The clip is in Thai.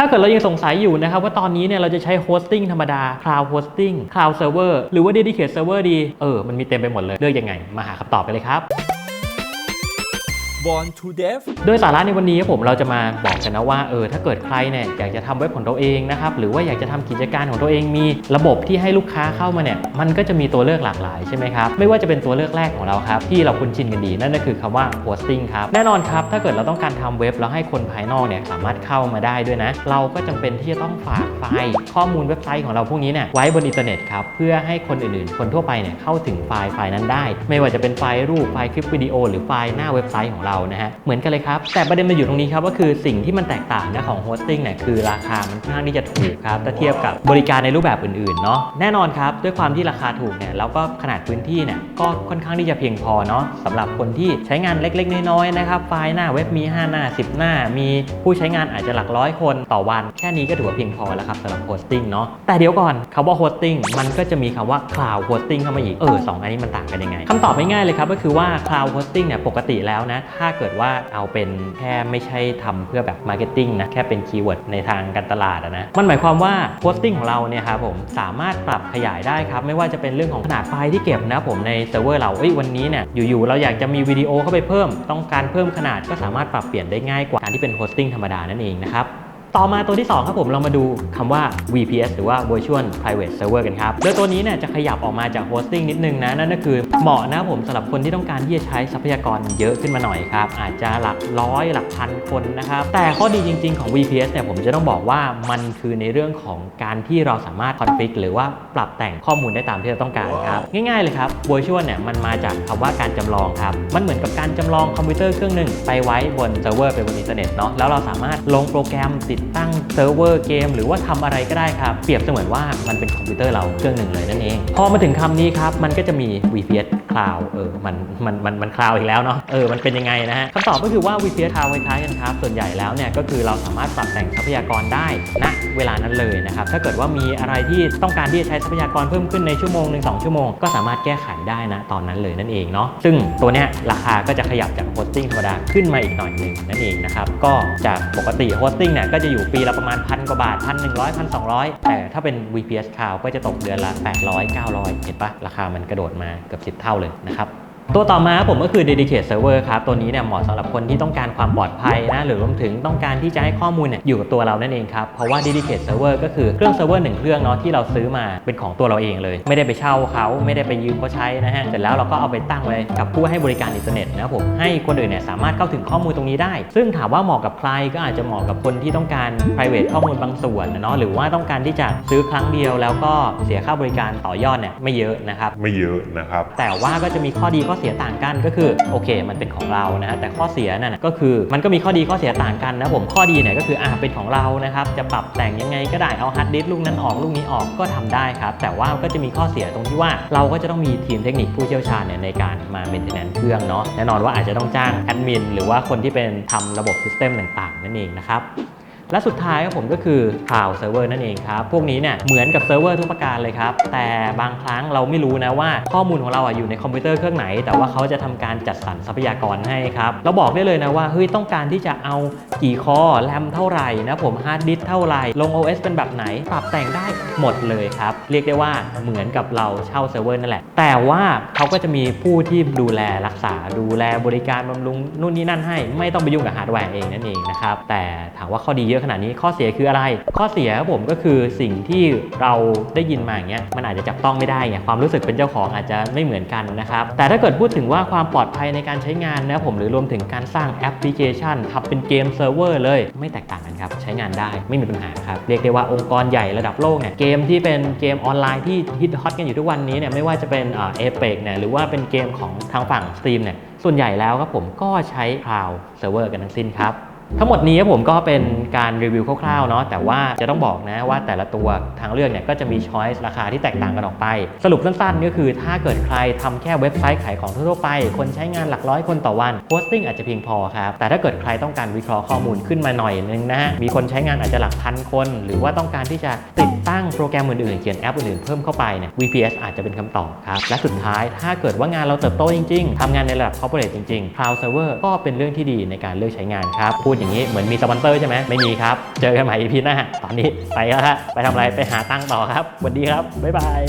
ถ้าเกิดเรายังสงสัยอยู่นะครับว่าตอนนี้เนี่ยเราจะใช้โฮสติ้งธรรมดา Cloud Hosting Cloud Server หรือว่า Dedicated Server ดี เออ มันมีเต็มไปหมดเลย เลือกยังไง มาหาคำตอบกันเลยครับ Born to Dev โดยสาระในวันนี้ครับผมเราจะมาบอกกันนะว่าเออถ้าเกิดใครเนี่ยอยากจะทำเว็บของตัวเองนะครับหรือว่าอยากจะทำกิจการของตัวเองมีระบบที่ให้ลูกค้าเข้ามาเนี่ยมันก็จะมีตัวเลือกหลากหลายใช่ไหมครับไม่ว่าจะเป็นตัวเลือกแรกของเราครับที่เราคุ้นชินกันดีนั่นก็คือคำว่า hosting ครับแน่นอนครับถ้าเกิดเราต้องการทำเว็บแล้วให้คนภายนอกเนี่ยสามารถเข้ามาได้ด้วยนะ เราก็จำเป็นที่จะต้องฝากไฟล์ข้อมูลเว็บไซต์ของเราพวกนี้เนี่ยไว้บนอินเทอร์เน็ตครับเพื่อให้คนอื่นๆ คนทั่วไปเนี่ยเข้าถึงไฟล์ไฟล์นั้นได้ ไม่ว่าจะเป็นไฟล์รูปไฟล์คลิปวิดีโอ หรือไฟล์หน้าเว็บไซต์ของเรานะฮะเหมือนกันเลยครับ แต่ประเด็นมันอยู่ตรงนี้ครับก็คือสิ่งที่มันแตกต่างนะของโฮสติ้งเนี่ยคือราคามันค่อนข้างที่จะถูกครับถ้าเทียบกับบริการในรูปแบบอื่นๆเนาะแน่นอนครับด้วยความที่ราคาถูกเนี่ยแล้วก็ขนาดพื้นที่เนี่ยก็ค่อนข้างที่จะเพียงพอเนาะสำหรับคนที่ใช้งานเล็กๆ น้อยๆนะครับไฟล์หน้าเว็บมี 5 หน้า 10 หน้า มีผู้ใช้งานอาจจะหลักร้อยคนต่อวัน แค่นี้ก็ถือว่าเพียงพอแล้วครับสำหรับโฮสติ้งเนาะแต่เดี๋ยวก่อนคำว่าโฮสติ้งมันก็จะมีคำว่า cloud hosting เข้ามาอีกเออสองอันนี้มันต่างกันยังไงคำตอบง่ายๆเลยครับก็คือว่า cloud hosting เนี่ยปกติแล้วนะถ้าเกิดว่าเอาเป็นแค่ไม่ใช่ทำเพื่อแบบมาร์เก็ตติ้งนะแค่เป็นคีย์เวิร์ดในทางการตลาดนะมันหมายความว่าโพสติ้งของเราเนี่ยครับผมสามารถปรับขยายได้ครับไม่ว่าจะเป็นเรื่องของขนาดไฟล์ที่เก็บนะผมในเซิร์ฟเวอร์เราเอ้ยวันนี้เนี่ยอยู่ๆเราอยากจะมีวิดีโอเข้าไปเพิ่ม ต้องการเพิ่มขนาดก็สามารถปรับเปลี่ยนได้ง่ายกว่าการที่เป็นโฮสติ้งธรรมดานั่นเองนะครับ ต่อมาตัวที่ 2 ครับผมเรามาดูคำว่า VPS หรือว่า Virtual Private Server กันครับ โดยตัวนี้เนี่ยจะขยับออกมาจาก hosting นิดนึงนะ นั่นก็คือเหมาะนะผมสำหรับคนที่ต้องการที่จะใช้ทรัพยากรเยอะขึ้นมาหน่อยครับ อาจจะหลักร้อยหลักพันคนนะครับ แต่ข้อดีจริง ๆของ VPS เนี่ยผมจะต้องบอกว่ามันคือในเรื่องของการที่เราสามารถ config หรือว่าปรับแต่งข้อมูลได้ตามที่เราต้องการครับง่ายๆเลยครับ Virtual เนี่ยมันมาจากคำว่าการจำลองครับมันเหมือนกับการจำลองคอมพิวเตอร์เครื่องหนึ่งไปไว้บนเซิร์ฟเวอร์ไปบนอินเทอร์เน็ตเนาะแล้วเราสามารถลงโปรแกรมติดตั้งเซิร์ฟเวอร์เกมหรือว่าทำอะไรก็ได้ครับ เปรียบเสมือนว่ามันเป็นคอมพิวเตอร์เราเครื่องหนึ่งเลยนั่นเอง พอมาถึงคำนี้ครับ มันก็จะมี VPS เออมันมันมันมันคลาวอีกแล้วเนาะเออมันเป็นยังไงนะฮะคำตอบก็คือว่า VPS Cloud คล้ายกันครับ ส่วนใหญ่แล้วเนี่ยก็คือเราสามารถปรับแต่งทรัพยากรได้ณเวลานั้นเลยนะครับถ้าเกิดว่ามีอะไรที่ต้องการที่จะใช้ทรัพยากรเพิ่มขึ้นในชั่วโมงหนึ่งสองชั่วโมงก็สามารถแก้ไขได้นะตอนนั้นเลยนั่นเองเนาะซึ่งตัวเนี้ยราคาก็จะขยับจากโฮสติ้งธรรมดาขึ้นมาอีกหน่อยหนึ่งนั่นเองนะครับก็จากปกติโฮสติ้งเนี่ยก็จะอยู่ปีละประมาณพันกว่าบาทพันหนึ่งร้อยพันสองร้อยแต่ถ้าเป็น VPS Cloud ก็จะตกเดือนละ800 900เห็นปะราคามันกระโดดมาเกือบ10 เท่าเลยนะครับ ตัวต่อมาผมก็คือ Dedicated Server ครับตัวนี้เนี่ยเหมาะสำหรับคนที่ต้องการความปลอดภัยนะหรือรวมถึงต้องการที่จะให้ข้อมูลเนี่ยอยู่กับตัวเรานั่นเองครับเพราะว่า Dedicated Server ก็คือเครื่องเซิร์ฟเวอร์หนึ่งเครื่องเนาะที่เราซื้อมาเป็นของตัวเราเองเลย ไม่ได้ไปเช่าเขาไม่ได้ไปยืมเขาใช้นะฮะเสร็จแล้วเราก็เอาไปตั้งไว้กับผู้ให้บริการอินเทอร์เน็ตนะครับผมให้คนอื่นเนี่ยสามารถเข้าถึงข้อมูลตรงนี้ได้ ซึ่งถามว่าเหมาะกับใครก็อาจจะเหมาะกับคนที่ต้องการ private ข้อมูลบางส่วนนะเนาะหรือว่าต้องการที่จะซื้อครั้งเดียว แล้วก็เสียค่าบริการต่อยอดเนี่ยไม่เยอะนะครับไม่เยอะนะครับแต่ว่าก็จะมีข้อดีข้อเสียต่างกันก็คือโอเค มันเป็นของเรานะฮะแต่ข้อเสียนั่นก็คือมันก็มีข้อดีข้อเสียต่างกันนะผมข้อดีเนี่ยก็คืออ่าเป็นของเรานะครับจะปรับแต่งยังไงก็ได้เอาฮาร์ดดิสก์ลูกนั้นออกลูกนี้ออกก็ทำได้ครับ แต่ว่าก็จะมีข้อเสียตรงที่ว่าเราก็จะต้องมีทีมเทคนิคผู้เชี่ยวชาญเนี่ยในการมาเมนเทนแนนเครื่องเนาะแน่นอนว่าอาจจะต้องจ้างแอดมินหรือว่าคนที่เป็นทำระบบซิสเต็มต่างๆ นั่นเองนะครับ และสุดท้ายครับผมก็คือ Cloud Server นั่นเองครับ พวกนี้เนี่ยเหมือนกับเซิร์ฟเวอร์ทุกประการเลยครับ แต่บางครั้งเราไม่รู้นะว่าข้อมูลของเราอะอยู่ในคอมพิวเตอร์เครื่องไหน แต่ว่าเขาจะทำการจัดสรรทรัพยากรให้ครับ เราบอกได้เลยนะว่าเฮ้ยต้องการที่จะเอากี่คอแรมเท่าไหร่นะผมฮาร์ดดิสเท่าไหร่ลง OS เป็นแบบไหน ปรับแต่งได้หมดเลยครับ เรียกได้ว่าเหมือนกับเราเช่าเซิร์ฟเวอร์นั่นแหละ แต่ว่าเขาก็จะมีผู้ที่ดูแลรักษาดูแลบริการบำรุงนู่นนี่นั่นให้ ไม่ต้องไปยุ่งกับฮาร์ดแวร์เองนั่นเองนะครับแต่ถามว่าข้อดีเยอะขนาดนี้ข้อเสียคืออะไร ข้อเสียครับผมก็คือสิ่งที่เราได้ยินมาอย่างเงี้ยมันอาจจะจับต้องไม่ได้ไงความรู้สึกเป็นเจ้าของอาจจะไม่เหมือนกันนะครับแต่ถ้าเกิดพูดถึงว่าความปลอดภัยในการใช้งานนะผมหรือรวมถึงการสร้างแอปพลิเคชันทำเป็นเกมเซิร์ฟเวอร์เลยไม่แตกต่างกันครับใช้งานได้ไม่มีปัญหาครับเรียกได้ว่าองค์กรใหญ่ระดับโลกเนี่ยเกมที่เป็นเกมออนไลน์ที่ฮิตฮอตกันอยู่ทุกวันนี้เนี่ยไม่ว่าจะเป็นเอเปกเนี่ยหรือว่าเป็นเกมของทางฝั่ง Steam เนี่ยส่วนใหญ่แล้วครับผมก็ใช้ Cloud Server กันทั้งสิ้นครับ ทั้งหมดนี้ผมก็เป็นการรีวิวคร่าวๆเนาะแต่ว่าจะต้องบอกนะว่าแต่ละตัวทางเลือกเนี่ยก็จะมีช้อยส์ราคาที่แตกต่างกันออกไป สรุปสั้นๆก็คือถ้าเกิดใครทำแค่เว็บไซต์ขายของทั่วๆไป คนใช้งานหลักร้อยคนต่อวันโพสติ้งอาจจะเพียงพอครับแต่ถ้าเกิดใครต้องการวิเคราะห์ข้อมูลขึ้นมาหน่อยนึงนะฮะมีคนใช้งานอาจจะหลักพันคน หรือว่าต้องการที่จะติดตั้งโปรแกรมอื่นๆเขียนแอปอื่นๆเพิ่มเข้าไปเนี่ย VPS อาจจะเป็นคำตอบครับและสุดท้ายถ้าเกิดว่างานเราเติบโตจริง ๆทำงานในระดับ corporate จริงๆ Cloud Server ก็เป็นเรื่องที่ดีในการเลือกใช้งานครับพูดอย่างนี้เหมือนมีสปอนเซอร์ใช่ไหมไม่มีครับ เจอกันใหม่พีหน้าตอนนี้ไปแล้วฮะไปทำอะไรไปหาตั้งต่อครับสวัสดีครับบ๊ายบาย